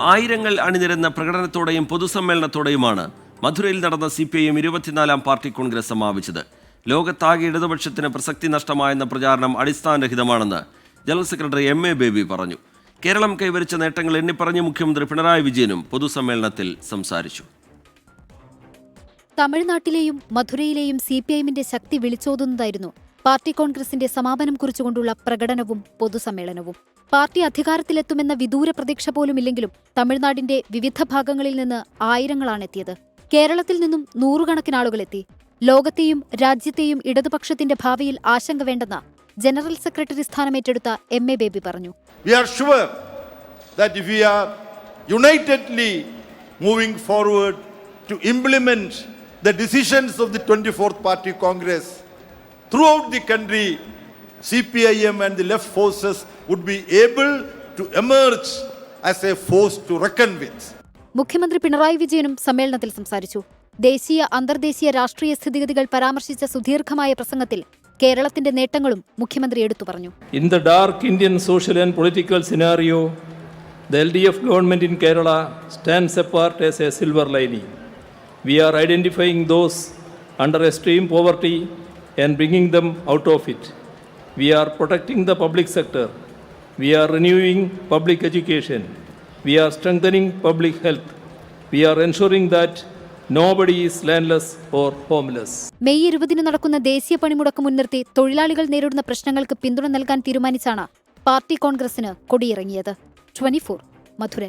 ആയിരങ്ങൾ അണിനിരന്ന പ്രകടനത്തോടെയും പൊതുസമ്മേളനത്തോടെയുമാണ് മധുരയിൽ നടന്ന സി പി ഐ എം ഇരുപത്തിനാലാം പാർട്ടി കോൺഗ്രസ് സമാപിച്ചത്. ലോകത്താകെ ഇടതുപക്ഷത്തിന് പ്രസക്തി നഷ്ടമായെന്ന പ്രചാരണം അടിസ്ഥാനരഹിതമാണെന്ന് general secretary M A Baby പറഞ്ഞു. കേരളം കൈവരിച്ച നേട്ടങ്ങൾ എണ്ണിപ്പറഞ്ഞ് മുഖ്യമന്ത്രി പിണറായി വിജയനും പൊതുസമ്മേളനത്തിൽ സംസാരിച്ചു. തമിഴ്നാട്ടിലെയും മധുരയിലെയും സി പി ഐഎമ്മിന്റെ ശക്തി വിളിച്ചോതുന്നതായിരുന്നു പാർട്ടി കോൺഗ്രസിന്റെ സമാപനം കുറിച്ചുകൊണ്ടുള്ള പ്രകടനവും പൊതുസമ്മേളനവും. പാർട്ടി അധികാരത്തിലെത്തുമെന്ന വിദൂര പ്രതീക്ഷ പോലുമില്ലെങ്കിലും തമിഴ്നാടിന്റെ വിവിധ ഭാഗങ്ങളിൽ നിന്ന് ആയിരങ്ങളാണ് എത്തിയത് കേരളത്തിൽ നിന്നും നൂറുകണക്കിന് ആളുകൾ എത്തി ലോകത്തെയും രാജ്യത്തെയും ഇടതുപക്ഷത്തിന്റെ ഭാവിയിൽ ആശങ്ക വേണ്ടെന്ന് ജനറൽ സെക്രട്ടറി സ്ഥാനമേറ്റെടുത്ത എം എ ബേബി പറഞ്ഞു. We are that we are unitedly forward to implement the decisions of the the 24th party Congress throughout the country, CPIM and the left forces would be able to emerge as a force to reckon with. മുഖ്യമന്ത്രി പിണറായി വിജയനും സമ്മേളനത്തിൽ സംസാരിച്ചു ദേശീയ അന്തർദേശീയ രാഷ്ട്രീയ സ്ഥിതിഗതികൾ പരാമർശിച്ച സുദീർഘമായ പ്രസംഗത്തിൽ കേരളത്തിന്റെ നേട്ടങ്ങളും മുഖ്യമന്ത്രി എടുത്തു പറഞ്ഞു In the dark Indian social and political scenario, the LDF government in Kerala stands apart as a silver lining. We are identifying those under extreme poverty and bringing them out of it. We are protecting the public sector. We are renewing public education. We are strengthening public health. We are ensuring that nobody is landless or homeless. May ഇരുപതിന് നടക്കുന്ന ദേശീയ പണിമുടക്ക് മുൻനിർത്തി തൊഴിലാളികൾ നേരിടുന്ന പ്രശ്നങ്ങൾക്ക് പിന്തുണ നൽകാൻ തീരുമാനിച്ചാണ് പാർട്ടി കോൺഗ്രസിന് കൊടിയിറങ്ങിയത് ട്വന്റി മധുര